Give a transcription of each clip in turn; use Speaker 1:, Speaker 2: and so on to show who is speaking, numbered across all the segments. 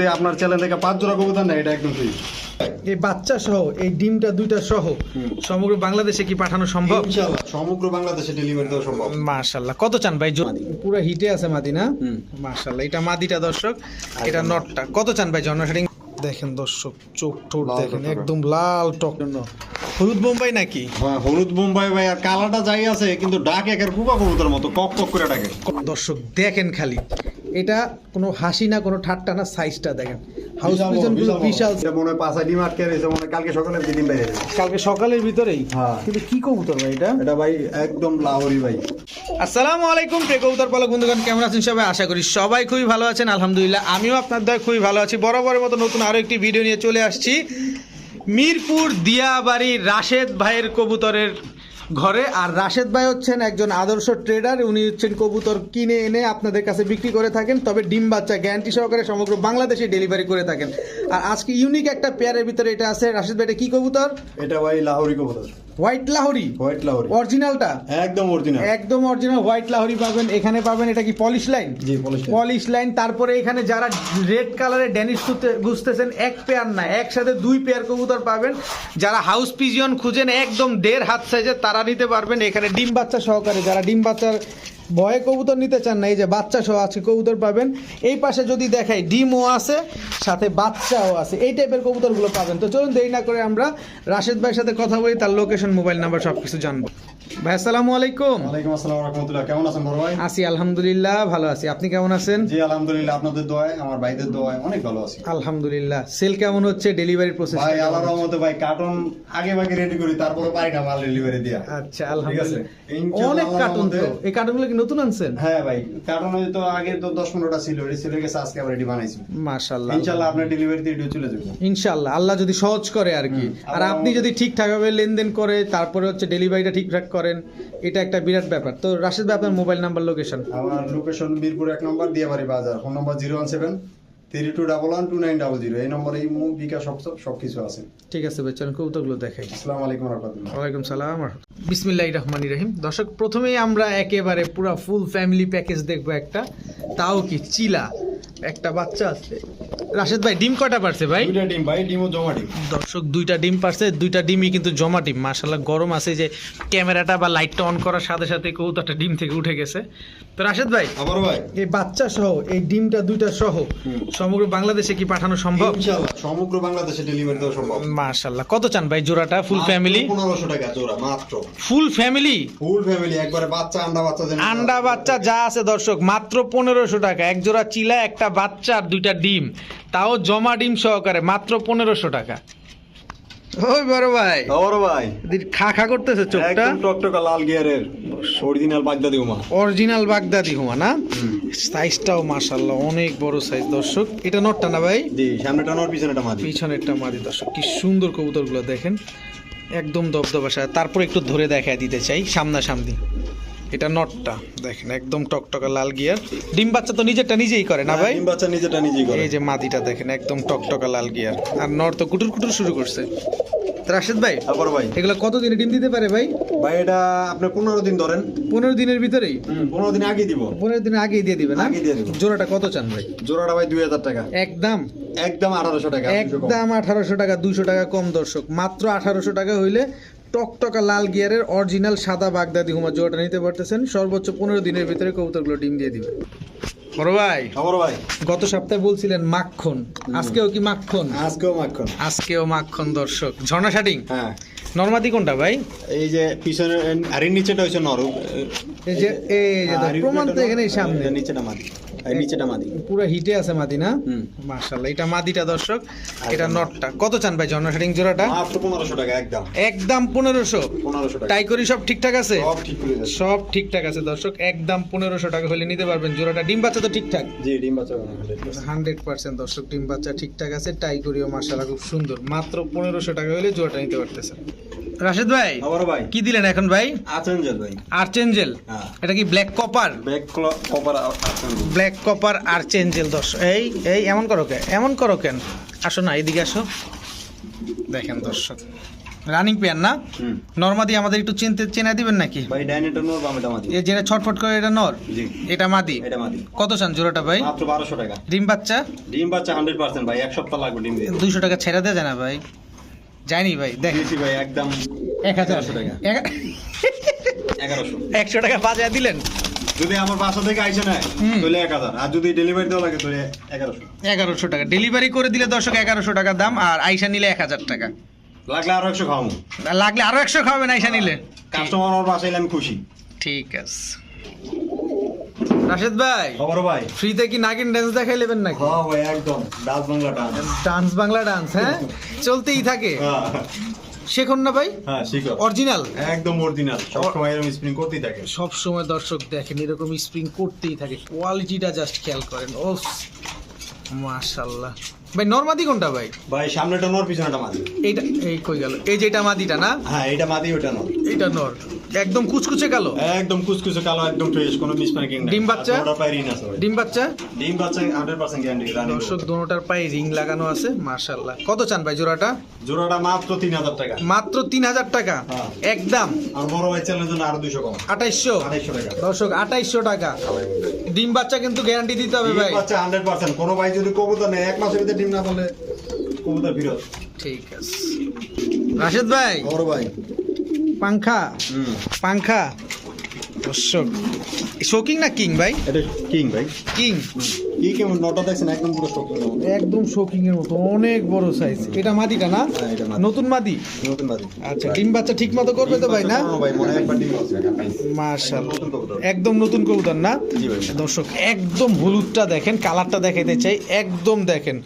Speaker 1: যদি আপনার চ্যানেল থেকে পাঁচ জোড়া কবুতর নেয় এটা একদম ফ্রি
Speaker 2: এই বাচ্চা সহ এই ডিমটা দুইটা সহ সমগ্র বাংলাদেশে কি পাঠানো সম্ভব?
Speaker 1: সমগ্র বাংলাদেশে ডেলিভারি দেওয়া সম্ভব।
Speaker 2: মাশাল্লাহ কত চান ভাই? পুরো হিটে আছে মাদি না মাশাল্লাহ এটা মাদিটা দর্শক এটা নটটা। কত চান ভাই জন্ম সেটিং? দেখেন দর্শক চোখ ঠোঁট দেখেন একদম লাল টক। হলুদ বোম্বাই নাকি?
Speaker 1: হ্যাঁ হলুদ বোম্বাই ভাই আর কালারটা যাই আছে কিন্তু ডাক একের পুপা কবুতর মতো কক কক করে ডাকে।
Speaker 2: দর্শক দেখেন খালি। এটা কোনো হাসি না কোনো ঠাট্টা না সাইজটা দেখেন। হাউস
Speaker 1: বিশাল বড়,
Speaker 2: পিজন
Speaker 1: বিশাল এটা মনে হয় পাঁচা ডিম আটকে রয়েছে মনে কালকে সকালে ডিম বাইরে
Speaker 2: কালকে সকালের ভিতরেই?
Speaker 1: হ্যাঁ।
Speaker 2: কিন্তু কি কবুতর ভাই এটা?
Speaker 1: এটা ভাই একদম লাহোরি ভাই।
Speaker 2: আসসালামু আলাইকুম প্রিয় কবুতর পালক বন্ধুগণ কেমন আছেন সবাই? আশা করি সবাই খুবই ভালো আছেন। আলহামদুলিল্লাহ আমিও আপনার দয় খুবই ভালো আছি। বরাবরের মতো নতুন আরও একটি ভিডিও নিয়ে চলে আসছি। মিরপুর দিয়াবাড়ি রাশেদ ভাইয়ের কবুতরের ঘরে। আর রাশেদ ভাই হচ্ছেন একজন আদর্শ ট্রেডার উনি হচ্ছেন কবুতর কিনে এনে আপনাদের কাছে বিক্রি করে থাকেন, তবে ডিম বাচ্চা গ্যারান্টি সহকারে সমগ্র বাংলাদেশে ডেলিভারি করে থাকেন। আর আজকে ইউনিক একটা পেয়ারের ভিতরে এটা আছে। রাশেদ ভাই, এটা কি কবুতর?
Speaker 1: এটা ভাই লাহোরি কবুতর।
Speaker 2: হোয়াইট লাহরি?
Speaker 1: হোয়াইট লাহরি।
Speaker 2: অরিজিনালটা?
Speaker 1: একদম অরিজিনাল।
Speaker 2: একদম অরিজিনাল হোয়াইট লাহরি পাবেন। এখানে পাবেন এটা কি পলিশ লাইন?
Speaker 1: জি পলিশ
Speaker 2: পলিশ লাইন। তারপরে এখানে যারা রেড কালারের ড্যানিশ খুঁজতেছেন এক পেয়ার না একসাথে দুই পেয়ার কবুতর পাবেন। যারা হাউস পিজিয়ন খুঁজেন একদম দেড় হাত সাইজে তারা নিতে পারবেন। এখানে ডিম বাচ্চা সহকারে যারা ডিম বাচ্চার ভয়ে কবুতর নিতে চান না, এই যে বাচ্চা সহ আছে কবুতর পাবেন। এই পাশে যদি দেখাই, ডিমও আছে, সাথে বাচ্চাও আছে, এই টাইপের কবুতরগুলো পাবেন। তো চলুন দেরি না করে আমরা রাশেদ ভাইয়ের সাথে কথা বলি, তার লোকেশন মোবাইল নাম্বার সব কিছু জানব। ভাই আসসালামু আলাইকুম।
Speaker 1: ওয়ালাইকুম আসসালাম রাহমাতুল্লাহ। কেমন আছেন বড় ভাই?
Speaker 2: আছি আলহামদুলিল্লাহ ভালো আছি। আপনি কেমন আছেন?
Speaker 1: জি আলহামদুলিল্লাহ আপনাদের দোয়ায় আমার ভাইদের দোয়ায় অনেক ভালো আছি।
Speaker 2: আলহামদুলিল্লাহ। সেল কেমন হচ্ছে ডেলিভারি প্রসেস
Speaker 1: ভাই আল্লাহর রহমতে ভাই কার্টন আগে ভাগে রেডি করি তারপরে পারি না মাল ডেলিভারি দিয়া।
Speaker 2: আচ্ছা আলহামদুলিল্লাহ। অনেক
Speaker 1: আল্লাহর
Speaker 2: তো। এই কার্টুনগুলো কি নতুন আনছেন?
Speaker 1: হ্যাঁ ভাই কার্টন তো আগে তো দশ পনেরোটা ছিল এটি ছেলে গেছে আজকে আবার এটি বানাইছি।
Speaker 2: মাশাআল্লাহ।
Speaker 1: ইনশাল্লাহ আপনার ডেলিভারিতে এটিও চলে যাবে।
Speaker 2: ইনশাআল্লাহ আল্লাহ যদি সহজ করে আর কি। আর আপনি যদি ঠিকঠাক ভাবে লেনদেন করে তারপরে হচ্ছে ডেলিভারিটা ঠিকঠাক করেন, এটা একটা বিরাট ব্যাপার। তো রাশেদ ভাই, আপনার মোবাইল নাম্বার লোকেশন
Speaker 1: আমার লোকেশন মিরপুর এক নম্বর, দিয়াবাড়ি বাজার। Phone number zero one seven. Three two double one two nine double zero. এই নম্বরে এই মুখ বিকাশ সব সব কিছু আছে।
Speaker 2: ঠিক আছে ভাই চলুন কবুতরগুলো দেখাই।
Speaker 1: আসসালামু আলাইকুম রহমতুল্লাহ
Speaker 2: ওয়ালাইকুম সালাম। বিসমিল্লাহ রহমান রহিম। দর্শক প্রথমেই আমরা একেবারে পুরো ফুল ফ্যামিলি প্যাকেজ দেখব একটা। তাও কি? চিলা। একটা বাচ্চা আছে। রাশেদ ভাই ডিম কটা পারছে ভাই?
Speaker 1: দুইটা ডিম ভাই ডিমও জমা ডিম।
Speaker 2: দর্শক দুইটা ডিম পারছে দুইটা ডিমই কিন্তু জমা ডিম। মাশাল্লাহ গরম আছে যে ক্যামেরাটা বা লাইটটা অন করার সাথে সাথে কবুতরটা ডিম থেকে উঠে গেছে। তো রাশেদ ভাই
Speaker 1: আবার ভাই।
Speaker 2: এই বাচ্চা সহ এই ডিমটা দুইটা সহ। সমগ্র বাংলাদেশে কি পাঠানো সম্ভব?
Speaker 1: ইনশাআল্লাহ সমগ্র বাংলাদেশে ডেলিভারি দেওয়া সম্ভব।
Speaker 2: মাশাল্লাহ কত চান ভাই জোড়াটা? ফুল ফ্যামিলি
Speaker 1: 1500 টাকা জোড়া মাত্র।
Speaker 2: ফুল ফ্যামিলি
Speaker 1: ফুল ফ্যামিলি একবারে বাচ্চা আন্ডা বাচ্চা যেন
Speaker 2: আন্ডা বাচ্চা যা আছে দর্শক মাত্র 1500 টাকা। এক জোড়া চিলা একটা বাচ্চা আর দুইটা ডিম। তাও জমা ডিম সহকারে মাত্র 1500 টাকা। ওই বড় ভাই।
Speaker 1: বড় ভাই।
Speaker 2: খা খা করতেছে চোখটা।
Speaker 1: একদম টকটকা লাল গিয়ারের অরিজিনাল বাগদাদি হুমা।
Speaker 2: অরিজিনাল বাগদাদি হুমা না? সাইজটাও মাশাল্লাহ অনেক বড় সাইজ দর্শক। এটা নটটা না ভাই?
Speaker 1: জি সামনেটা নর পিছনেটা মাদি।
Speaker 2: পিছনেরটা মাদি দর্শক। কি সুন্দর কবুতরগুলো দেখেন। একদম দবদবাসা তারপর একটু ধরে দেখায় দিতে চাই সামনাসামনি। এটা নটটা। দেখেন একদম টকটকা লাল গিয়ার। ডিম বাচ্চা তো নিজেরটা নিজেই করে না ভাই?
Speaker 1: ডিম বাচ্চা নিজেটা নিজেই করে।
Speaker 2: এই যে মাদিটা দেখেন একদম টকটকা লাল গিয়ার। আর নর তো কুটুর কুটুর শুরু করছে। রাশেদ ভাই
Speaker 1: আবার ভাই?
Speaker 2: এগুলো কত দিনে ডিম দিতে পারে ভাই?
Speaker 1: ভাই এটা আপনি পনেরো দিন ধরেন।
Speaker 2: পনেরো দিনের ভিতরেই?
Speaker 1: পনেরো দিন আগে দিব।
Speaker 2: পনেরো দিন আগেই দিয়ে দিবেন
Speaker 1: আগে দিয়ে দিব।
Speaker 2: জোড়াটা কত চান ভাই?
Speaker 1: জোড়াটা ভাই দুই হাজার টাকা।
Speaker 2: একদম?
Speaker 1: একদম আঠারোশো টাকা
Speaker 2: একদম আঠারোশো টাকা দুইশো টাকা কম দর্শক। মাত্র আঠারোশো টাকা হইলে টকটকা লাল গিয়ারের অরিজিনাল সাদা বাগদাদি হুমা জোড়াটা নিতে পারতেছেন। সর্বোচ্চ পনেরো দিনের ভিতরে কবুতরগুলো ডিম দিয়ে দিবে। বড় ভাই
Speaker 1: আবার ভাই।
Speaker 2: গত সপ্তাহে বলছিলেন মাখন আজকেও কি মাখন
Speaker 1: আজকেও মাখন
Speaker 2: আজকেও মাখন দর্শক। ঝর্ণা শাটিং?
Speaker 1: হ্যাঁ।
Speaker 2: নর্মাদি কোনটা ভাই?
Speaker 1: এই যে পিছনে আরের নিচেটা হচ্ছে নর
Speaker 2: এই যে এই যে
Speaker 1: হ্যাঁ,
Speaker 2: প্রমাণ তো এখানে সামনে।
Speaker 1: নিচেটা মাদি নিচেটা মাদি।
Speaker 2: পুরো হিটে আছে মাদি না। এটা মাদিটা দর্শক। এটা নটটা। কত চান ভাই ঝর্ণা শাটিং জোড়াটা?
Speaker 1: মাত্র পনেরোশো টাকা একদম।
Speaker 2: একদম পনেরোশো।
Speaker 1: পনেরোশো টাকা।
Speaker 2: টাই করি সব ঠিকঠাক আছে?
Speaker 1: সব ঠিক করে যাচ্ছে।
Speaker 2: সব ঠিকঠাক আছে দর্শক। একদম পনেরোশো টাকা হলে নিতে পারবেন জোড়াটা। ডিম বাচ্চা তো ঠিকঠাক?
Speaker 1: জি ডিম বাচ্চা
Speaker 2: হান্ড্রেড পার্সেন্ট দর্শক ডিম বাচ্চা ঠিকঠাক আছে। টাই করিও মার্শাল্লাহ খুব সুন্দর। মাত্র পনেরোশো টাকা হলে জোড়াটা নিতে পারতেছেন। রাশেদ ভাই
Speaker 1: ভাই।
Speaker 2: কি দিলেন এখন ভাই?
Speaker 1: আচেঞ্জেল ভাই।
Speaker 2: আর্চেঞ্জেল?
Speaker 1: হ্যাঁ।
Speaker 2: এটা কি black copper?
Speaker 1: Cover archangel
Speaker 2: black copper archangel দশ এই এই এমন করো কেন এমন করো কেন? আসো না এইদিকে আসো। দেখেন দর্শক রানিং পেয়ার না? নর্মাদি আমাদের একটু চিনতে চেনা দিবেন নাকি?
Speaker 1: ভাই ডাইনেটা নোর বামেটা মাদি?
Speaker 2: এই যেটা ছটফট করে এটা নর?
Speaker 1: জি।
Speaker 2: এটা মাদি?
Speaker 1: এটা মাদি।
Speaker 2: কত চান জোড়াটা ভাই?
Speaker 1: মাত্র বারোশো টাকা।
Speaker 2: ডিম বাচ্চা?
Speaker 1: ডিম বাচ্চা হান্ড্রেড পার্সেন্ট ভাই এক সপ্তাহ লাগবে ডিম দিয়ে।
Speaker 2: দুইশো টাকা ছেড়ে দেয় না ভাই। জানি ভাই দেখ।
Speaker 1: ভাই একদম
Speaker 2: এক হাজার।
Speaker 1: টাকা। এগারোশো।
Speaker 2: একশো টাকা বাজায় দিলেন?
Speaker 1: যদি আমার বাসা থেকে আইসে নেয়। তাহলে এক হাজার। আর যদি ডেলিভারি দেওয়া লাগে তাহলে এগারোশো।
Speaker 2: এগারোশো টাকা। ডেলিভারি করে দিলে দর্শক এগারোশো টাকা দাম আর আইসা নিলে এক হাজার টাকা।
Speaker 1: লাগলে আরও একশো খাওয়াবো।
Speaker 2: লাগলে আরও একশো খাওয়াবেন আইসা নিলে।
Speaker 1: কাস্টমার আমার বাসায় এলে আমি খুশি।
Speaker 2: ঠিক আছে। রাশেদ ভাই
Speaker 1: খবর ভাই।
Speaker 2: ফ্রিতে কি নাগিন ড্যান্স দেখাই নেবেন নাকি?
Speaker 1: হ্যাঁ ভাই একদম। Dance Bangla dance
Speaker 2: dance Bangla dance হ্যাঁ? চলতেই থাকে। শেখুন না ভাই?
Speaker 1: হ্যাঁ শিখো
Speaker 2: অরিজিনাল
Speaker 1: একদম অরিজিনাল সবসময় এরকম স্প্রিং করতেই থাকে।
Speaker 2: সব সময় দর্শক দেখেন এরকম স্প্রিং করতেই থাকে। কোয়ালিটিটা জাস্ট খেয়াল করেন। ও মাশাল্লাহ ভাই নর্মাদি কোনটা ভাই?
Speaker 1: ভাই সামনেটা নর পিছনেটা মাদি।
Speaker 2: এইটা এই কই গেল? এই যে এটা মাদিটা না?
Speaker 1: হ্যাঁ এটা মাদি ওটা নর।
Speaker 2: এটা নর। একদম কুচকুচে কালো?
Speaker 1: একদম কুচকুচে কালো একদম ফ্রেশ কোনো মিস
Speaker 2: ডিম বাচ্চা?
Speaker 1: রিন আছে
Speaker 2: ডিম বাচ্চা?
Speaker 1: ডিম বাচ্চা 100% গ্যারান্টি রানি
Speaker 2: দর্শক পায়ে রিং লাগানো আছে মাশাল্লাহ কত চান ভাই জোড়াটা?
Speaker 1: জোড়াটা মাত্র 3000 টাকা।
Speaker 2: মাত্র তিন হাজার টাকা?
Speaker 1: হ্যাঁ।
Speaker 2: একদম?
Speaker 1: আর বড় ভাই চ্যানেলের জন্য আরও 200 কম।
Speaker 2: আঠাইশশো?
Speaker 1: 2800 টাকা।
Speaker 2: দর্শক আঠাইশশো টাকা। ডিম বাচ্চা কিন্তু গ্যারান্টি দিতে হবে
Speaker 1: ডিম
Speaker 2: ভাই।
Speaker 1: বাচ্চা 100% কোনো ভাই যদি কবুতর নেয় এক মাসের ভিতরে ডিম না পারলে কবুতর ফিরত
Speaker 2: ঠিক আছে। রাশেদ ভাই
Speaker 1: বড় ভাই।
Speaker 2: পাংখা পাংখা। দর্শক শোকিং না কিং ভাই?
Speaker 1: এটা কিং ভাই।
Speaker 2: কিং।
Speaker 1: কি কেমন নটা দেখছেন? একদম পুরো স্টক
Speaker 2: একদম শোকিং এর মতো অনেক বড় সাইজ এটা মাদিটা না?
Speaker 1: হ্যাঁ, মাদি।
Speaker 2: নতুন মাদি?
Speaker 1: নতুন
Speaker 2: আচ্ছা ডিম বাচ্চা ঠিক মতো করবে তো ভাই না? মাশাআল্লাহ। একদম নতুন কবুতর না? দর্শক একদম হলুদটা দেখেন কালারটা দেখাইতে চাই একদম দেখেন।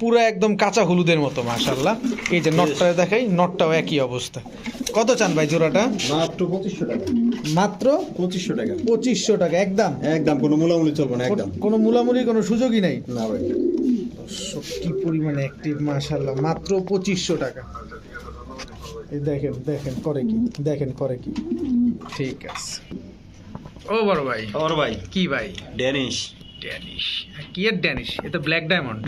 Speaker 2: পুরো একদম কাঁচা হলুদের মতো মাশাল্লাহ এই যে নটটা দেখাই নটটাও একই অবস্থা। কত চান ভাই জোড়াটা?
Speaker 1: মাত্র 2500 টাকা।
Speaker 2: মাত্র?
Speaker 1: 2500 টাকা।
Speaker 2: পঁচিশশো টাকা একদম?
Speaker 1: একদম কোনো মূলামূলি চলবে না একদম।
Speaker 2: কোনো মূলামুলি কোনো সুযোগই নাই?
Speaker 1: না ভাই।
Speaker 2: কি পরিমাণে অ্যাক্টিভ মাশাল্লাহ মাত্র পঁচিশশো টাকা। এই দেখেন দেখেন করে কি? দেখেন করে কি? ঠিক আছে। ও বড় ভাই।
Speaker 1: আর ভাই।
Speaker 2: কি ভাই?
Speaker 1: ড্যানিশ।
Speaker 2: ড্যানিশ। কি এর ড্যানিশ? এটা ব্ল্যাক ডায়মন্ড।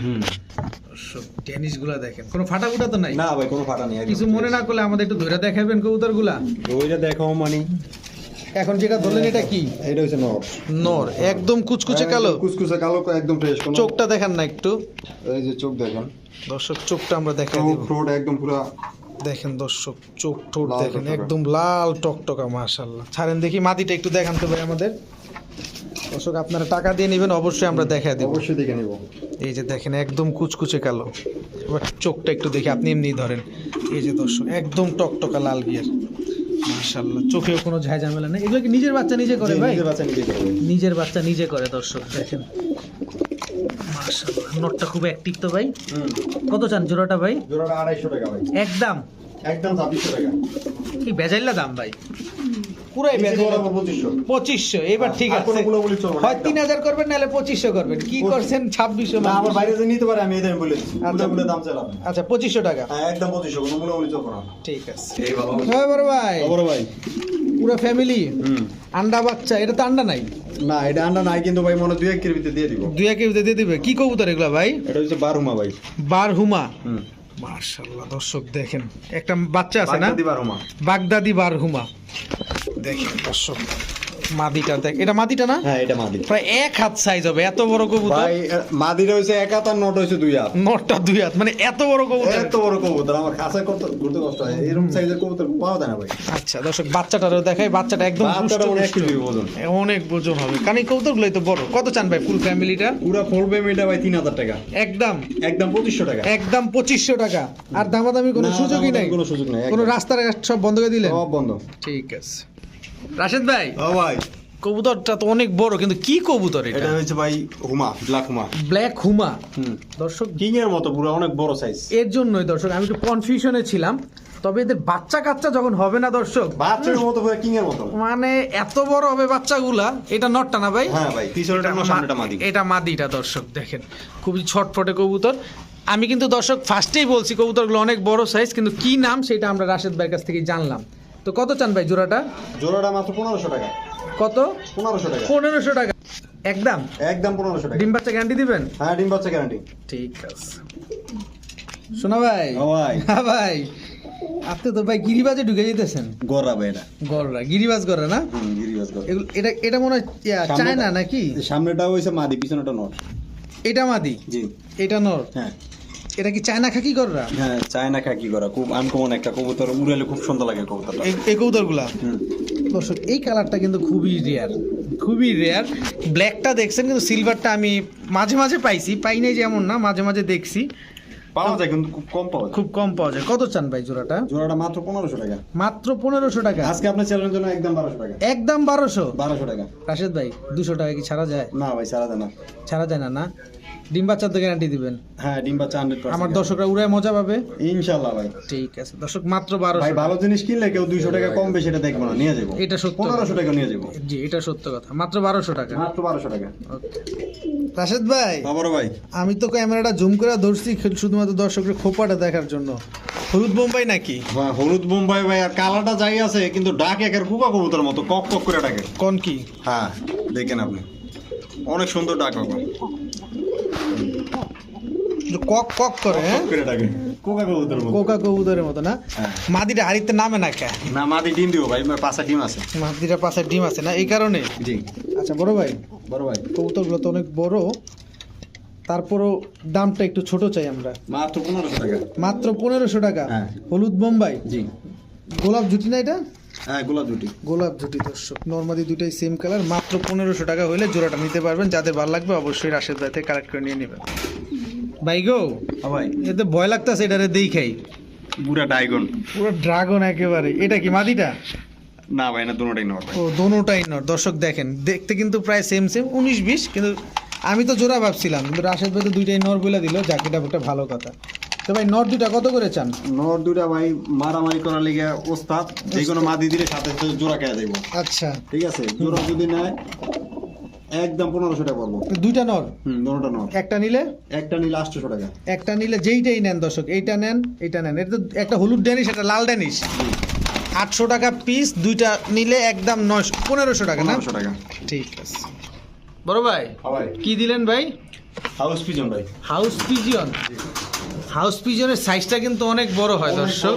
Speaker 2: দেখেন। কোনো ফাটা ফুটা তো নাই?
Speaker 1: না ভাই কোনো ফাটা নেই
Speaker 2: কিছু মনে না করলে আমাদের একটু ধরে দেখাবেন
Speaker 1: দেখাও মানে।
Speaker 2: এখন যেটা ধরলেন এটা কি?
Speaker 1: এটা হচ্ছে নর।
Speaker 2: নর একদম কুচকুচে কালো?
Speaker 1: কুচকুচে কালো একদম ফ্রেশ
Speaker 2: চোখটা দেখান না একটু।
Speaker 1: এই যে চোখ দেখেন।
Speaker 2: দর্শক চোখটা আমরা দেখাই দিব।
Speaker 1: ঠোঁট একদম পুরো
Speaker 2: দেখেন দর্শক চোখ ঠোঁট দেখেন একদম লাল টকটকা মাশাল্লাহ ছাড়েন দেখি মাটিটা একটু দেখান তো ভাই আমাদের। দর্শক আপনারা টাকা দিয়ে নেবেন অবশ্যই আমরা দেখা দেব।
Speaker 1: অবশ্যই দেখে নিব।
Speaker 2: এই যে দেখেন একদম কুচকুচে কালো। এবার চোখটা একটু দেখি আপনি এমনি ধরেন। এই যে দর্শক একদম টকটকা লাল গিয়ার। মাশাল্লাহ চোখেও কোনো ঝাই ঝামেলা নেই। এগুলো কি নিজের বাচ্চা নিজে করে ভাই?
Speaker 1: নিজের বাচ্চা নিজে করবে
Speaker 2: নিজের বাচ্চা নিজে করে দর্শক দেখেন। মাশাল্লাহ নটটা খুব অ্যাক্টিভ তো ভাই? কত চান জোড়াটা ভাই?
Speaker 1: জোড়াটা আড়াইশো টাকা ভাই।
Speaker 2: একদম?
Speaker 1: একদম ছাব্বিশশো টাকা।
Speaker 2: কি বেজাইলা দাম ভাই? পুরাই
Speaker 1: পঁচিশশো।
Speaker 2: পঁচিশশো এবার ঠিক আছে।
Speaker 1: কোনো গুলো বলি চলবে না,
Speaker 2: হয় তিন হাজার করবেন নাহলে পঁচিশশো করবেন। কি করছেন? ছাব্বিশশো
Speaker 1: না আমার বাইরে যে নিতে পারে আমি এদের বলে
Speaker 2: আচ্ছা।
Speaker 1: দাম চালাবে।
Speaker 2: আচ্ছা পঁচিশশো টাকা।
Speaker 1: হ্যাঁ একদম পঁচিশশো কোনো মূল্য চলবে না।
Speaker 2: ঠিক আছে।
Speaker 1: এই
Speaker 2: হ্যাঁ বড় ভাই।
Speaker 1: খবর ভাই।
Speaker 2: পুরো ফ্যামিলি
Speaker 1: হুম।
Speaker 2: আন্ডা বাচ্চা এটা তো আন্ডা নাই?
Speaker 1: না এটা আন্ডা নাই কিন্তু ভাই মনে দুই এক ভিতরে দিয়ে দিব।
Speaker 2: দুই একে দিয়ে দিবে। কি কবুতর এগুলা ভাই?
Speaker 1: এটা হচ্ছে বারুমা ভাই।
Speaker 2: বার হুমা
Speaker 1: হুম।
Speaker 2: মার্শাল্লাহ দর্শক দেখেন একটা বাচ্চা আছে না?
Speaker 1: বাগদাদি
Speaker 2: বারহুমা দেখেন দর্শক। মাদিটা দেখ এটা মাদিটা না?
Speaker 1: হ্যাঁ এটা মাদি।
Speaker 2: প্রায় এক হাত সাইজ হবে এত বড় কবুতর?
Speaker 1: ভাই মাদিটা হচ্ছে এক হাত আর নট হচ্ছে দুই হাত।
Speaker 2: নটটা দুই হাত মানে এত বড় কবুতর?
Speaker 1: এত বড় কবুতর আমার খাঁচা করতে ঘুরতে কষ্ট হয়। এরকম সাইজের কবুতর পাওয়া যায় না ভাই।
Speaker 2: আচ্ছা দর্শক বাচ্চাটারও দেখাই বাচ্চাটা একদম
Speaker 1: বাচ্চাটা। কেজি ওজন।
Speaker 2: অনেক ওজন হবে। কারণ এই কবুতরগুলোই তো বড়। কত চান ভাই ফুল ফ্যামিলিটা
Speaker 1: পুরো ফুল পেমেন্টটা ভাই তিন হাজার টাকা।
Speaker 2: একদম।
Speaker 1: একদম পঁচিশশো টাকা।
Speaker 2: একদম পঁচিশশো টাকা। আর দামাদামি কোনো সুযোগই নাই?
Speaker 1: কোনো সুযোগ নাই
Speaker 2: কোনো রাস্তার সব বন্ধ করে দিলেন?
Speaker 1: সব বন্ধ।
Speaker 2: ঠিক আছে। রাশেদ ভাই
Speaker 1: ও ভাই।
Speaker 2: কবুতরটা তো অনেক বড় কিন্তু কি কবুতর এটা?
Speaker 1: এটা হচ্ছে ভাই হুমা ব্ল্যাক হুমা।
Speaker 2: ব্ল্যাক হুমা। দর্শক
Speaker 1: কিং এর মতো পুরো অনেক বড় সাইজ
Speaker 2: এর জন্যই দর্শক আমি একটু কনফিউশনে ছিলাম তবে এদের বাচ্চা কাচ্চা যখন হবে না দর্শক?
Speaker 1: বাচ্চার মতো পুরো কিং এর মতো।
Speaker 2: মানে এত বড় হবে বাচ্চাগুলা? এটা নটটা না ভাই?
Speaker 1: হ্যাঁ ভাই পিছনেটা আমার সামনেটা মাদি।
Speaker 2: এটা মাদিটা দর্শক দেখেন। খুবই ছটফটে কবুতর। আমি কিন্তু দর্শক ফার্স্টেই বলছি কবুতরগুলো অনেক বড় সাইজ কিন্তু কি নাম সেটা আমরা রাশেদ ভাইয়ের কাছ থেকে জানলাম। তো কত চান ভাই জোড়াটা?
Speaker 1: জোড়াটা মাত্র পনেরোশো টাকা।
Speaker 2: কত?
Speaker 1: পনেরোশো টাকা।
Speaker 2: পনেরোশো টাকা। একদম?
Speaker 1: একদম পনেরোশো টাকা।
Speaker 2: ডিম বাচ্চা গ্যারান্টি দিবেন?
Speaker 1: হ্যাঁ ডিম বাচ্চা গ্যারান্টি
Speaker 2: ঠিক আছে। শোনা ভাই।
Speaker 1: ভাই।
Speaker 2: হ্যাঁ ভাই। আপনি তো ভাই গিরিবাজে ঢুকে যেতেছেন।
Speaker 1: গড়া ভাই এটা।
Speaker 2: গররা গিরিবাজ গররা না?
Speaker 1: গিরিবাজ গড়া
Speaker 2: এগুলো এটা এটা মনে হয় চায়না নাকি?
Speaker 1: সামনেটা হইছে মাদি পিছনেটা নট
Speaker 2: এটা মাদি?
Speaker 1: জি।
Speaker 2: এটা নর?
Speaker 1: হ্যাঁ।
Speaker 2: এটা কি চায়না খাকি গররা?
Speaker 1: হ্যাঁ চায়না খাকি করা খুব আনকমন একটা কবুতর উড়ালে খুব সুন্দর লাগে কবুতরটা।
Speaker 2: এই-
Speaker 1: হুম।
Speaker 2: দর্শক এই কালারটা কিন্তু খুবই রেয়ার খুবই রেয়ার ব্ল্যাকটা দেখছেন কিন্তু সিলভারটা আমি মাঝে মাঝে পাইছি পাই নাই যেমন না মাঝে মাঝে দেখছি।
Speaker 1: পাওয়া যায় কিন্তু খুব কম পাওয়া যায়।
Speaker 2: খুব কম পাওয়া যায়। কত চান ভাই জোড়াটা?
Speaker 1: জোড়াটা মাত্র পনেরোশো টাকা।
Speaker 2: মাত্র পনেরোশো টাকা?
Speaker 1: আজকে আপনার চ্যানেলের জন্য একদম বারোশো টাকা।
Speaker 2: একদম বারোশো?
Speaker 1: বারোশো টাকা।
Speaker 2: রাশেদ ভাই দুশো টাকা কি ছাড়া যায়?
Speaker 1: না ভাই সারা না।
Speaker 2: ছাড়া যায় না না? ডিম বাচ্চার তো গ্যারান্টি দিবেন।
Speaker 1: হ্যাঁ ডিম বাচ্চা হান্ড্রেড
Speaker 2: আমার দর্শকরা উড়ায় মজা পাবে।
Speaker 1: ইনশাল্লাহ ভাই।
Speaker 2: ঠিক আছে দর্শক মাত্র
Speaker 1: বারো
Speaker 2: ভাই
Speaker 1: ভালো জিনিস কিনলে কেউ দুইশো টাকা কম বেশি এটা দেখব না নিয়ে যাব।
Speaker 2: এটা সত্য
Speaker 1: পনেরোশো টাকা নিয়ে যাব।
Speaker 2: জি এটা সত্য কথা। মাত্র বারোশো টাকা।
Speaker 1: মাত্র বারোশো টাকা।
Speaker 2: রাশেদ ভাই
Speaker 1: বাবারও ভাই।
Speaker 2: আমি তো ক্যামেরাটা জুম করে ধরছি শুধুমাত্র দর্শকের খোপাটা দেখার জন্য। হলুদ বোম্বাই নাকি?
Speaker 1: হলুদ বোম্বাই ভাই আর কালারটা যাই আছে কিন্তু ডাক একের কুকা কবুতর মতো কক কক করে ডাকে।
Speaker 2: কোন কি?
Speaker 1: হ্যাঁ দেখেন আপনি। অনেক সুন্দর ডাক হবে
Speaker 2: কক কক করে হ্যাঁ?
Speaker 1: কোকা কবুতর
Speaker 2: কোকা কবুতরের মতো। না?
Speaker 1: হ্যাঁ।
Speaker 2: মাদিটা হাড়িতে নামে না কে?
Speaker 1: না মাদি ডিম দিব ভাই পাঁচটা ডিম আছে।
Speaker 2: মাদিটা পাশে ডিম আছে না? এই কারণে?
Speaker 1: জি।
Speaker 2: আচ্ছা বড় ভাই।
Speaker 1: বড় ভাই।
Speaker 2: কবুতরগুলো তো অনেক বড়। তারপরও দামটা একটু ছোট চাই আমরা।
Speaker 1: মাত্র পনেরোশো টাকা।
Speaker 2: মাত্র পনেরোশো টাকা।
Speaker 1: হ্যাঁ।
Speaker 2: হলুদ বোম্বাই।
Speaker 1: জি।
Speaker 2: গোলাপ জুটি না এটা?
Speaker 1: হ্যাঁ গোলাপ দুটি।
Speaker 2: গোলাপ জুটি দর্শক। নর্মালি দুটাই সেম কালার মাত্র পনেরোশো টাকা হলে জোড়াটা নিতে পারবেন। যাদের ভালো লাগবে অবশ্যই রাশেদ ভাই থেকে কালেক্ট করে নিয়ে নেবেন। ভাই গো
Speaker 1: হ্যাঁ ভাই।
Speaker 2: এতে ভয় লাগতেছে এটারে দেই খাই
Speaker 1: বুড়া ডাইগন
Speaker 2: পুরো ড্রাগন একেবারে। এটা কি মাদিটা?
Speaker 1: না ভাই না দুটোটাই নর
Speaker 2: ও দোনোটাই নর দর্শক দেখেন দেখতে কিন্তু প্রায় সেম সেম উনিশ বিশ কিন্তু আমি তো জোড়া ভাবছিলাম কিন্তু রাশেদ ভাই তো দুইটাই নর বলে দিল। যাক এটা একটা ভালো কথা। তো ভাই নর দুটা কত করে চান?
Speaker 1: নর দুটা ভাই মারামারি করার লিগে ওস্তাদ যে কোনো মাদি দিলে সাথে সাথে জোড়া খেয়ে যাইব
Speaker 2: আচ্ছা।
Speaker 1: ঠিক আছে? জোড়া যদি নেয় একদম পনেরোশো টাকা পড়ব।
Speaker 2: দুইটা নর?
Speaker 1: হুম দুটোটা নর।
Speaker 2: একটা নিলে?
Speaker 1: একটা নিলে আটশোশো টাকা।
Speaker 2: একটা নিলে যেইটাই নেন দর্শক এইটা নেন এইটা নেন। এটা তো একটা হলুদ ড্যানিশ একটা লাল ড্যানিশ আটশো টাকা পিস দুইটা নিলে একদম নয়শো পনেরোশো টাকা না?
Speaker 1: টাকা।
Speaker 2: ঠিক আছে। বড় ভাই
Speaker 1: হ্যাঁ
Speaker 2: কি দিলেন ভাই?
Speaker 1: হাউস পিজন ভাই।
Speaker 2: হাউস পিজিয়ন হাউস পিজিয়নের সাইজটা কিন্তু অনেক বড় হয় দর্শক।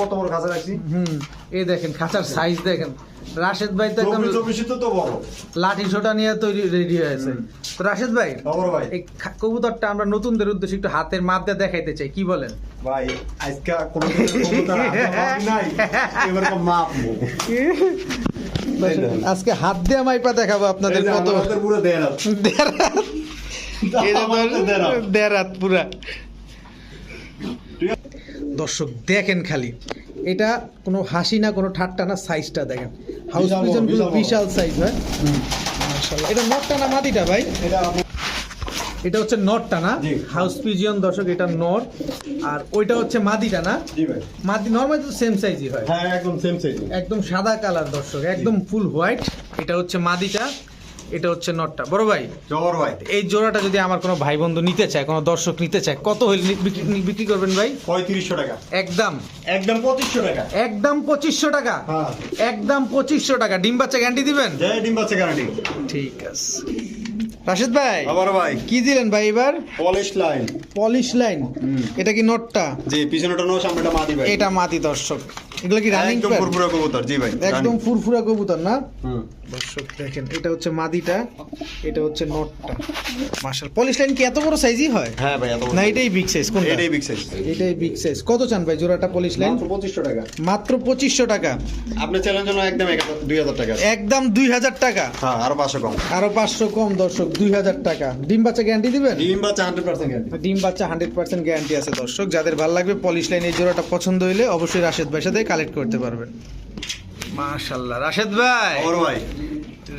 Speaker 1: কত বড় রাখছি?
Speaker 2: হুম এই দেখেন খাঁচার সাইজ দেখেন। রাশেদ ভাই তো একদম
Speaker 1: তো বড়।
Speaker 2: লাঠি ছোটা নিয়ে তৈরি রেডি হয়েছে তো রাশেদ ভাই
Speaker 1: ভাই।
Speaker 2: এই কবুতরটা আমরা নতুনদের উদ্দেশ্যে একটু হাতের মাপ দিয়ে দেখাইতে চাই কি বলেন?
Speaker 1: ভাই আজকে কোনো কবুতর নাই। এবার মাপ মু। এই দেখেন।
Speaker 2: আজকে হাত দিয়ে মাইপা দেখাবো আপনাদের কত
Speaker 1: পুরো দেড়।
Speaker 2: দেড় পুরা। দর্শক দেখেন খালি। এটা কোনো হাসি না কোনো ঠাট্টা না সাইজটা দেখেন। হাউস পিজন
Speaker 1: বিশাল
Speaker 2: সাইজ ভাই। মাশাআল্লাহ। এটা নটটা না মাটিটা ভাই?
Speaker 1: এটা
Speaker 2: এটা হচ্ছে নটটা না? হাউস পিজিয়ন দর্শক এটা নট। আর ওইটা হচ্ছে মাদিটা না? মাদি নর্মালি তো সেম সাইজই হয়।
Speaker 1: হ্যাঁ একদম সেম সাইজ
Speaker 2: একদম সাদা কালার দর্শক একদম ফুল হোয়াইট এটা হচ্ছে মাদিটা এটা হচ্ছে নটটা। বড় ভাই
Speaker 1: জবর ভাই।
Speaker 2: এই জোড়াটা যদি আমার কোনো ভাই বন্ধু নিতে চায় কোনো দর্শক নিতে চায় কত হইলে বিক্রি- বিক্রি করবেন ভাই?
Speaker 1: পঁয়ত্রিশশো টাকা।
Speaker 2: একদম।
Speaker 1: একদম পঁচিশশো টাকা।
Speaker 2: একদম পঁচিশশো টাকা?
Speaker 1: হ্যাঁ।
Speaker 2: একদম পঁচিশশো টাকা। ডিম বাচ্চা গ্যারান্টি দিবেন?
Speaker 1: ডিম বাচ্চা গ্যারান্টি
Speaker 2: ঠিক আছে। রাশেদ ভাই
Speaker 1: আবার ভাই।
Speaker 2: কি দিলেন ভাই এবার?
Speaker 1: পলিশ লাইন
Speaker 2: পলিশ লাইন এটা কি নটটা?
Speaker 1: জি পিছনেটা নো সামনেটা মাদি ভাই।
Speaker 2: এটা মাতি দর্শক। এগুলো কি রানিং
Speaker 1: একদম ফুরফুরা কবুতর জি ভাই
Speaker 2: একদম ফুরফুরা কবুতর না?
Speaker 1: হুম।
Speaker 2: দর্শক দেখেন এটা হচ্ছে মাদিটা এটা হচ্ছে নটটা। মার্শাল পলিশ লাইন কি এত বড় সাইজই হয়?
Speaker 1: হ্যাঁ ভাই এত বড়।
Speaker 2: না এটাই বিগ সাইজ কোনটা?
Speaker 1: এটাই বিগ সাইজ
Speaker 2: এটাই বিগ সাইজ কত চান ভাই জোড়াটা পলিশ লাইন
Speaker 1: মাত্র পঁচিশশো টাকা।
Speaker 2: মাত্র পঁচিশশো টাকা।
Speaker 1: আপনি চ্যালেঞ্জ জন্য একদম এক হাজার- দুই হাজার টাকা।
Speaker 2: একদম দুই হাজার টাকা।
Speaker 1: হ্যাঁ আরও পাঁচশো কম।
Speaker 2: আরও পাঁচশো কম দর্শক দুই হাজার টাকা। ডিম বাচ্চা গ্যারান্টি দিবেন?
Speaker 1: ডিম বাচ্চা হান্ড্রেড পার্সেন্ট গ্যারান্টি
Speaker 2: ডিম বাচ্চা হান্ড্রেড পার্সেন্ট গ্যারান্টি আছে দর্শক। যাদের ভালো লাগবে পলিশ লাইন এই জোড়াটা পছন্দ হইলে অবশ্যই রাশেদ ভাইয়ের সাথে কালেক্ট করতে পারবেন। মাশাল্লাহ রাশেদ ভাই
Speaker 1: ওর ভাই?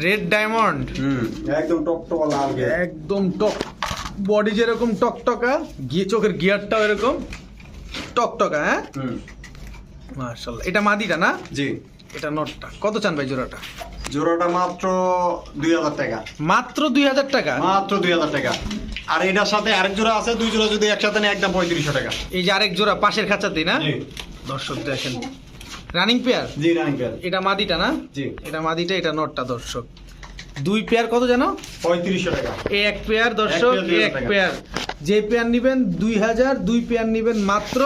Speaker 2: রেড ডায়মন্ড
Speaker 1: হুম একদম টক টক লাল
Speaker 2: একদম টক বডি যেরকম টকটকা গিয়ে চোখের গিয়ারটাও এরকম টকটকা হ্যাঁ?
Speaker 1: হুম।
Speaker 2: মাশাল্লাহ এটা মাদিটা না?
Speaker 1: জি।
Speaker 2: এটা নটটা। কত চান ভাই জোড়াটা?
Speaker 1: জোড়াটা মাত্র দুই হাজার টাকা।
Speaker 2: মাত্র দুই হাজার টাকা?
Speaker 1: মাত্র দুই হাজার টাকা। আর এটার সাথে আরেক জোড়া আছে দুই জোড়া যদি একসাথে নেয় একদম পঁয়ত্রিশশো টাকা।
Speaker 2: এই যে আরেক জোড়া পাশের খাঁচাতেই না? দর্শক দেখেন রানিং পেয়ার
Speaker 1: জি রানিং পেয়ার
Speaker 2: এটা মাদিটা না?
Speaker 1: জি।
Speaker 2: এটা মাদিটা এটা নটটা দর্শক। দুই পেয়ার কত জানো?
Speaker 1: পঁয়ত্রিশশো টাকা।
Speaker 2: এই এক পেয়ার দর্শক
Speaker 1: এক পেয়ার
Speaker 2: এক পেয়ার যে পেয়ার নিবেন দুই হাজার দুই পেয়ার নিবেন মাত্র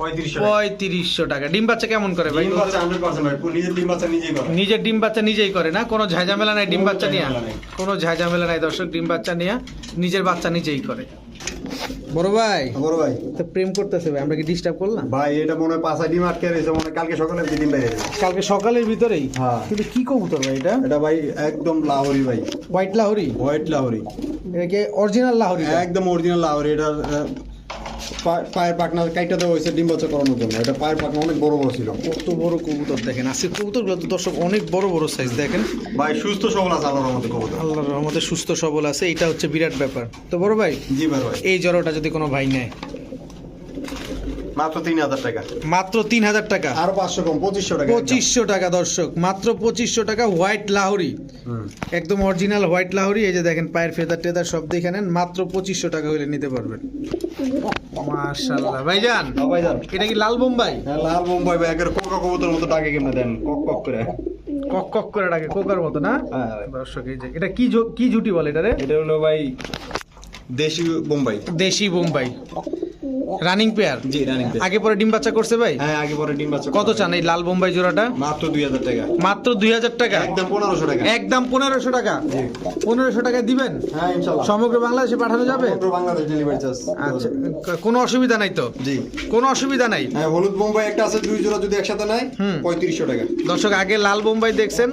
Speaker 1: পঁয়ত্রিশশো
Speaker 2: টাকা। ডিম বাচ্চা কেমন করে ভাই?
Speaker 1: ডিম বাচ্চা হান্ড্রেড পার্সেন্ট ভাই নিজের ডিম বাচ্চা নিজেই করে।
Speaker 2: নিজের ডিম বাচ্চা নিজেই করে না? কোনো ঝাঁঝামেলা নাই ডিম বাচ্চা নিয়ে। কোনো ঝাঁঝামেলা নাই দর্শক ডিম বাচ্চা নিয়ে নিজের বাচ্চা নিজেই করে। বড় ভাই?
Speaker 1: বড় ভাই।
Speaker 2: তো প্রেম করতেছে ভাই আমরা কি ডিস্টার্ব করলাম?
Speaker 1: ভাই এটা মনে হয় পাঁচা ডিম আটকে রয়েছে মনে কালকে সকালে ডিম বেরিয়ে যাবে
Speaker 2: কালকে সকালের ভিতরেই?
Speaker 1: হ্যাঁ।
Speaker 2: কিন্তু কি কবুতর ভাই এটা?
Speaker 1: এটা ভাই একদম লাহোরি ভাই।
Speaker 2: হোয়াইট লাহোরি?
Speaker 1: হোয়াইট লাহোরি।
Speaker 2: এটাকে অরিজিনাল লাহোরি
Speaker 1: একদম অরিজিনাল লাহোরি পা- পায়ের পাখনা কাইটা দেওয়া হয়েছে ডিম বাচ্চা করানোর জন্য। এটা পায়ের পাখনা অনেক বড় বড় ছিল।
Speaker 2: কত বড় কবুতর দেখেন। আজকে কবুতরগুলো তো দর্শক অনেক বড় বড় সাইজ দেখেন।
Speaker 1: ভাই সুস্থ সবল আছে আল্লাহর রহমতে কবুতর।
Speaker 2: আল্লাহর রহমতে সুস্থ সবল আছে এটা হচ্ছে বিরাট ব্যাপার। তো বড় ভাই
Speaker 1: জি ভাই ভাই।
Speaker 2: এই জড়টা যদি কোনো ভাই নেয়।
Speaker 1: মাত্র তিন হাজার টাকা।
Speaker 2: মাত্র তিন হাজার টাকা।
Speaker 1: আরও পাঁচশো কম পঁচিশশো টাকা
Speaker 2: পঁচিশশো টাকা দর্শক। মাত্র পঁচিশশো টাকা হোয়াইট লাহোরি।
Speaker 1: হুম।
Speaker 2: একদম অরিজিনাল হোয়াইট লাহোরি। এই যে দেখেন পায়ের ফেদার টেদার সব দেখে নেন। মাত্র পঁচিশশো টাকা হলে নিতে পারবেন। ভাইজান
Speaker 1: হ্যাঁ
Speaker 2: এটা কি লাল বোম্বাই?
Speaker 1: হ্যাঁ, লাল বোম্বাই ভাই একের কোকা কবুতর মতো ডাকে কেমনে দেন কক কক করে।
Speaker 2: কক কক করে ডাকে কোকার মতো না?
Speaker 1: হ্যাঁ
Speaker 2: দর্শক এই যে এটা কি কি জুটি বলে এটারে?
Speaker 1: এটা হলো ভাই দেশি বোম্বাই।
Speaker 2: দেশি বোম্বাই। রানিং পেয়ার
Speaker 1: জি রানিং
Speaker 2: আগে পরে ডিম বাচ্চা করছে ভাই?
Speaker 1: হ্যাঁ আগে পরে ডিম বাচ্চা
Speaker 2: কত চান এই লাল বোম্বাই জোড়াটা?
Speaker 1: মাত্র দুই হাজার টাকা।
Speaker 2: মাত্র দুই হাজার টাকা?
Speaker 1: একদম পনেরোশো টাকা।
Speaker 2: একদম টাকা?
Speaker 1: জি।
Speaker 2: পনেরোশো টাকা দিবেন?
Speaker 1: হ্যাঁ
Speaker 2: সমগ্র বাংলাদেশে পাঠানো যাবে?
Speaker 1: সমগ্র বাংলাদেশ ডেলিভারি চার্জ
Speaker 2: আচ্ছা কোনো অসুবিধা নাই তো?
Speaker 1: জি।
Speaker 2: কোনো অসুবিধা নাই?
Speaker 1: হ্যাঁ হলুদ বোম্বাই একটা আছে দুই জোড়া যদি একসাথে। পঁয়ত্রিশশো টাকা।
Speaker 2: দর্শক আগে লাল বোম্বাই দেখছেন।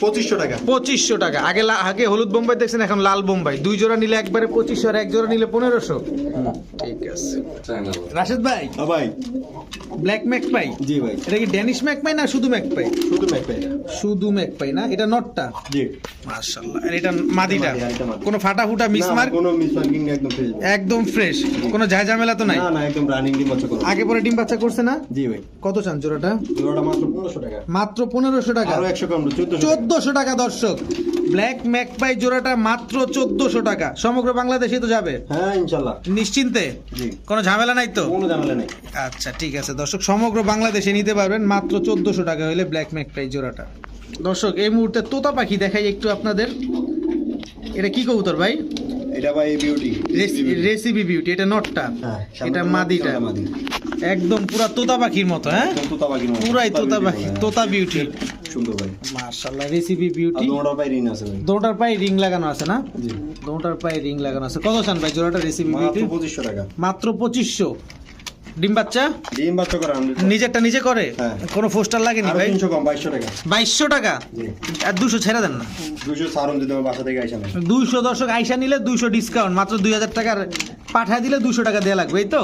Speaker 1: পঁচিশশো টাকা।
Speaker 2: পঁচিশশো টাকা। আগে লা- আগে হলুদ বোম্বাই দেখছেন এখন লাল বোম্বাই। দুই জোড়া নিলে একবারে পঁচিশশো আর এক জোড়া নিলে পনেরোশো? ঠিক আছে। রাশেদ ভাই?
Speaker 1: ভাই।
Speaker 2: ব্ল্যাক ম্যাক পাই?
Speaker 1: জি ভাই।
Speaker 2: এটা কি ড্যানিশ ম্যাক পাই না শুধু ম্যাক পাই?
Speaker 1: শুধু ম্যাক পাই।
Speaker 2: শুধু ম্যাক পাই না? এটা নটটা?
Speaker 1: জি।
Speaker 2: মাশাআল্লাহ। আর এটা মাদিটা। কোনো ফাটা ফুটা মিসমার্ক?
Speaker 1: কোনো মিসমার্কিং একদম ফ্রেশ
Speaker 2: একদম ফ্রেশ কোনো ঝামেলা তো নাই?
Speaker 1: না না একদম রানিং ডিম বাচ্চা করো
Speaker 2: আগে পরে ডিম বাচ্চা করছে না?
Speaker 1: জি ভাই।
Speaker 2: কত চান জোড়াটা?
Speaker 1: জোড়াটা মাত্র পনেরোশো টাকা।
Speaker 2: মাত্র পনেরোশো টাকা?
Speaker 1: আরও একশো কম চোদ্দশো
Speaker 2: চোদ্দশো টাকা দর্শক। ব্ল্যাক ম্যাকপাই জোড়াটা মাত্র চোদ্দশো টাকা। সমগ্র বাংলাদেশে তো যাবে?
Speaker 1: হ্যাঁ ইনশাল্লাহ।
Speaker 2: নিশ্চিন্তে? কোনো ঝামেলা নাই তো?
Speaker 1: কোনো ঝামেলা নেই।
Speaker 2: আচ্ছা ঠিক আছে। দর্শক সমগ্র বাংলাদেশে নিতে পারবেন মাত্র চোদ্দশো টাকা হলে ব্ল্যাক ম্যাকপাই জোড়াটা। দর্শক এই মুহূর্তে তোতা পাখি দেখাই একটু আপনাদের। এটা কি কবুতর ভাই?
Speaker 1: এটা ভাই বিউটি
Speaker 2: রেসিপি বিউটি এটা নটটা
Speaker 1: হ্যাঁ
Speaker 2: এটা মাদিটা। একদম পুরা তোতা পাখির মতো হ্যাঁ?
Speaker 1: তোতা পাখির মতো।
Speaker 2: পুরাই তোতা পাখি
Speaker 1: হ্যাঁ।
Speaker 2: তোতা বিউটি
Speaker 1: সুন্দর ভাই।
Speaker 2: রেসিপি বিউটি
Speaker 1: পায়ে রিং আছে ভাই।
Speaker 2: দোটার পায়ে রিং লাগানো আছে না?
Speaker 1: জি।
Speaker 2: দোটার পায়ে রিং লাগানো আছে। কত চান ভাই জোড়াটা রেসিপি
Speaker 1: মাত্র পঁচিশশো টাকা।
Speaker 2: মাত্র পঁচিশশো। ডিম বাচ্চা?
Speaker 1: ডিম বাচ্চা করে
Speaker 2: নিজেরটা নিজে করে?
Speaker 1: হ্যাঁ।
Speaker 2: কোনো পোস্টার লাগেনি
Speaker 1: আরও
Speaker 2: ভাই?
Speaker 1: কম বাইশশো টাকা।
Speaker 2: বাইশশো টাকা? আর দুশো ছেড়ে দেন না।
Speaker 1: দুশো সারন দিতে বাসা থেকে আইসা নেই
Speaker 2: দুইশো দর্শক আইসা নিলে দুইশো ডিসকাউন্ট মাত্র দুই হাজার টাকার পাঠায় দিলে দুশো টাকা দেওয়া লাগবে এই তো?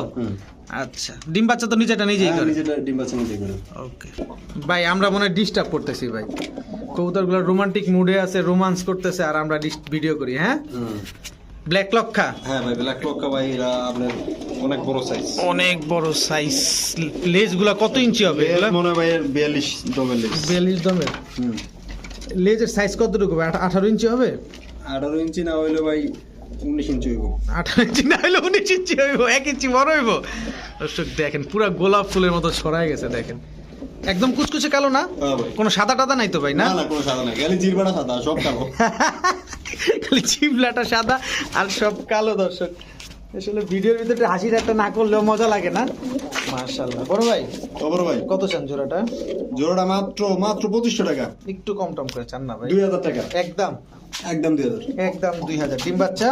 Speaker 2: আচ্ছা। ডিম বাচ্চা তো নিজেটা নিজেই
Speaker 1: হ্যাঁ,
Speaker 2: করে।
Speaker 1: নিজেটা ডিম বাচ্চা নিজে করে।
Speaker 2: ওকে। ভাই আমরা মনে হয় ডিস্টার্ব করতেছি ভাই। কবুতরগুলো রোমান্টিক মুডে আছে রোমান্স করতেছে আর আমরা ভিডিও করি হ্যাঁ? ব্ল্যাক লক্ষা
Speaker 1: হ্যাঁ ভাই ব্ল্যাক ক্লকা ভাই এরা আপনার অনেক বড় সাইজ
Speaker 2: অনেক বড় সাইজ লেজগুলা কত ইঞ্চি হবে
Speaker 1: মনে হয় ভাই বিয়াল্লিশ ডবল লেগ
Speaker 2: বিয়াল্লিশ দমের?
Speaker 1: হুম।
Speaker 2: লেজের সাইজ কতটুকু হবে? আঠা- আঠারো ইঞ্চি হবে?
Speaker 1: আঠারো ইঞ্চি না হইলে ভাই উনিশ ইঞ্চি হইব।
Speaker 2: আঠারো ইঞ্চি না ইঞ্চি হইব ইঞ্চি বড় হইব। দর্শক দেখেন পুরা গোলাপ ফুলের মতো ছড়াই গেছে দেখেন। একদম কুচকুচে কালো না?
Speaker 1: হ্যাঁ
Speaker 2: কোনো সাদা টাদা নাই তো ভাই না?
Speaker 1: না না কোনো সাদা নাই। জিরবাটা সাদা সব কালো
Speaker 2: খালি চিপলাটা সাদা আর সব কালো দর্শক। আসলে ভিডিওর ভিতরে হাসি ঠাট্টা না করলেও মজা লাগে না? মার্শাল্লাহ বড় ভাই
Speaker 1: খবর ভাই।
Speaker 2: কত চান জোড়াটা?
Speaker 1: জোড়াটা মাত্র মাত্র পঁচিশশো টাকা।
Speaker 2: একটু কম টম করে চান না ভাই।
Speaker 1: দুই হাজার টাকা।
Speaker 2: একদম।
Speaker 1: একদম দুই হাজার।
Speaker 2: একদম দুই হাজার। ডিম বাচ্চা?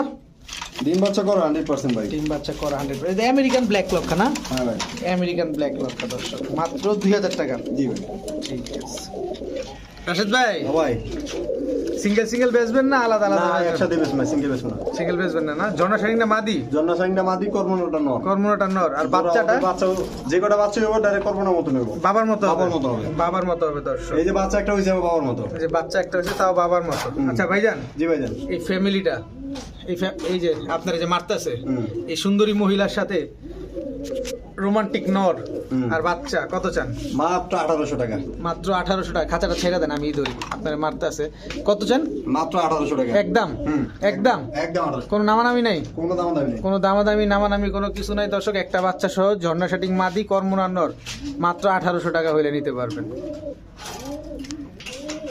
Speaker 1: ডিম বাচ্চা করো হান্ড্রেড পার্সেন্ট ভাই।
Speaker 2: ডিম বাচ্চা করা হান্ড্রেড আমেরিকান ব্ল্যাক লক্ষা না?
Speaker 1: হ্যাঁ ভাই।
Speaker 2: আমেরিকান ব্ল্যাক লক্ষা দর্শক। মাত্র দুই হাজার টাকা।
Speaker 1: জি ভাই।
Speaker 2: ঠিক আছে। রাশেদ ভাই।
Speaker 1: ভাই।
Speaker 2: সিঙ্গেল সিঙ্গেল বেচবেন না আলাদা
Speaker 1: না
Speaker 2: আলাদা
Speaker 1: একসাথে বেশ না সিঙ্গেল বেশ না।
Speaker 2: সিঙ্গেল বেচবেন না না? জনা না মাদি?
Speaker 1: জন্না সাইনটা মাদি কর্মটা নর।
Speaker 2: কর্মটা নর। আর বাচ্চাটা?
Speaker 1: বাচ্চা যে কটা বাচ্চা হবে ডাইরেক্ট কর্মনার মতো নেব
Speaker 2: বাবার মতো
Speaker 1: বাবার
Speaker 2: হবে
Speaker 1: মতো হবে।
Speaker 2: বাবার মতো হবে দর্শক।
Speaker 1: এই যে বাচ্চা একটা হইছে বাবার মতো।
Speaker 2: এই যে বাচ্চা একটা হচ্ছে তাও বাবার মতো। আচ্ছা ভাইজান
Speaker 1: জি ভাই জান
Speaker 2: এই ফ্যামিলিটা এই এই যে আপনার যে মারতাছে এই সুন্দরী মহিলার সাথে রোমান্টিক নর আর বাচ্চা কত চান?
Speaker 1: মাত্র আঠারোশো টাকা।
Speaker 2: মাত্র আঠারোশো টাকা। খাঁচাটা ছেড়ে দেন আমি ধরি। আপনার মারতে আছে। কত চান?
Speaker 1: মাত্র আঠারোশো টাকা।
Speaker 2: একদম? একদম?
Speaker 1: একদম
Speaker 2: কোনো নামানামি নাই?
Speaker 1: কোনো দাম দামি নেই।
Speaker 2: কোনো দামাদামি নামানামি কোনো কিছু নাই। দর্শক একটা বাচ্চা সহ ঝর্ণা শাটিং মাদি কর্মরান্নর মাত্র আঠারোশো টাকা হইলে নিতে পারবেন।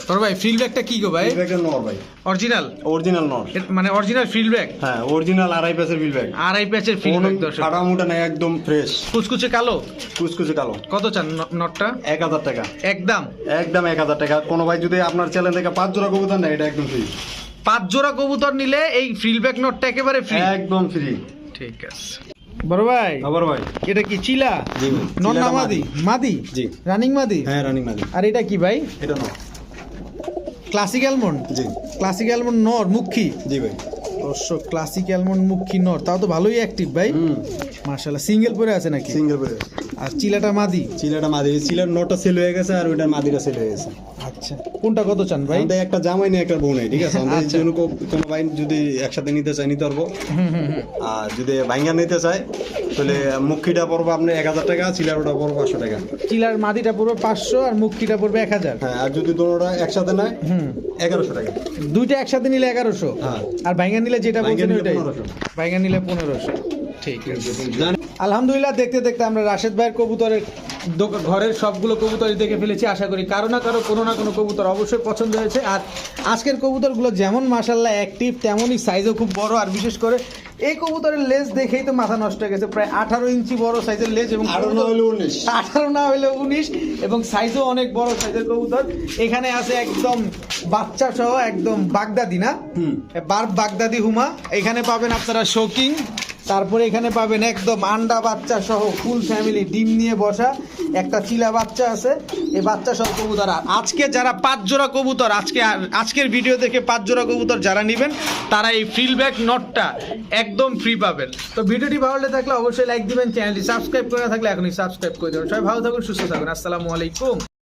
Speaker 2: তোর ভাই ফিল ব্যাগটা কি গো ভাই?
Speaker 1: ব্যাগটা নর ভাই।
Speaker 2: অরিজিনাল
Speaker 1: অরিজিনাল নর।
Speaker 2: মানে অরিজিনাল ফিল ব্যাগ
Speaker 1: হ্যাঁ অরিজিনাল আড়াই প্যাসের বিল ব্যাগ
Speaker 2: আড়াই প্যাচের ফিল ব্যাগ দর্শক।
Speaker 1: ফাটা মুটা নাই একদম ফ্রেশ
Speaker 2: কুচকুচে কালো?
Speaker 1: কুচকুচে কালো।
Speaker 2: কত চান ন- নটটা?
Speaker 1: এক হাজার টাকা।
Speaker 2: একদম।
Speaker 1: একদম এক হাজার টাকা। কোনো ভাই যদি আপনার চ্যানেল থেকে পাঁচ জোড়া কবুতর নেয় এটা একদম ফ্রি
Speaker 2: পাঁচ জোড়া কবুতর নিলে এই ফিল ব্যাগ নটটা একেবারে ফ্রি
Speaker 1: একদম ফ্রি
Speaker 2: ঠিক আছে। বড় ভাই।
Speaker 1: আবার ভাই।
Speaker 2: এটা কি চিলা?
Speaker 1: জি।
Speaker 2: নন মাদি? মাদি।
Speaker 1: জি।
Speaker 2: রানিং মাদি?
Speaker 1: হ্যাঁ রানিং মাদি।
Speaker 2: আর এটা কি ভাই?
Speaker 1: এটা নর।
Speaker 2: ক্লাসিক অ্যালমন্ড
Speaker 1: জি।
Speaker 2: ক্লাসিক অ্যালমন্ড নর মুখী?
Speaker 1: জি ভাই।
Speaker 2: দর্শক ক্লাসিক অ্যালমন্ড মুখী নর তাও তো ভালোই অ্যাক্টিভ ভাই। মার্শাল্লাহ সিঙ্গেল পরে আছে নাকি?
Speaker 1: সিঙ্গেল করে
Speaker 2: আর চিলাটা মাদি?
Speaker 1: চিলাটা মাদি। চিলার নটটা সেল হয়ে গেছে আর ওইটার মাদিটা সেল হয়ে গেছে।
Speaker 2: আচ্ছা। কোনটা কত চান ভাই?
Speaker 1: আমাদের একটা জামাই নেই একটা বউ নেই ঠিক আছে? আমাদের
Speaker 2: আচ্ছা।
Speaker 1: জন্য কোনো ভাই যদি একসাথে নিতে চায় নিতে পারব। আর যদি ভাঙ্গা নিতে চায় তাহলে মুখিটা পড়ব আপনার এক হাজার টাকা চিলারটা পড়ব পাঁচশো টাকা।
Speaker 2: চিলার মাদিটা পড়বে পাঁচশো আর মুখিটা পড়বে এক হাজার।
Speaker 1: হ্যাঁ আর যদি দুটোটা একসাথে নেয়
Speaker 2: হুম।
Speaker 1: এগারোশো টাকা।
Speaker 2: দুইটা একসাথে নিলে এগারোশো।
Speaker 1: হ্যাঁ।
Speaker 2: আর ভাইঙ্গা নিলে যেটা বলছেন
Speaker 1: নিলে
Speaker 2: ওইটাই।
Speaker 1: 1500
Speaker 2: ভাইঙ্গা নিলে পনেরোশো। ঠিক আছে। আলহামদুলিল্লাহ দেখতে দেখতে আমরা রাশেদ ভাইয়ের কবুতরের ঘরের সবগুলো কবুতরই দেখে ফেলেছি আশা করি কারও না কারও কোনো না কোনো কবুতর অবশ্যই পছন্দ হয়েছে। আর আজকের কবুতরগুলো যেমন মাসাল্লাহ অ্যাক্টিভ তেমনই সাইজও খুব বড় আর বিশেষ করে এই কবুতরের লেজ দেখেই তো মাথা নষ্ট হয়ে গেছে। প্রায় আঠারো ইঞ্চি বড় সাইজের লেজ এবং
Speaker 1: আরও না হলে
Speaker 2: আঠারো না হলে উনিশ এবং সাইজও অনেক বড় সাইজের কবুতর। এখানে আছে একদম বাচ্চা সহ একদম বাগদাদি না? বাগদাদি হুমা। এখানে পাবেন আপনারা শোকিং। তারপরে এখানে পাবেন একদম আন্ডা বাচ্চা সহ ফুল ফ্যামিলি ডিম নিয়ে বসা, একটা চিলা বাচ্চা আছে। এই বাচ্চা সহ কবুতর। আর আজকে যারা পাঁচ জোড়া কবুতর, আজকে আজকের ভিডিও দেখে পাঁচ জোড়া কবুতর যারা নেবেন, তারা এই ফিল নটটা একদম ফ্রি পাবেন। তো ভিডিওটি ভালো লেগে থাকলে অবশ্যই লাইক দিবেন চ্যানেলটি সাবস্ক্রাইব করে থাকলে এখনই সাবস্ক্রাইব করে দেবেন। সবাই ভালো থাকুন, সুস্থ থাকুন। আসসালামু আলাইকুম।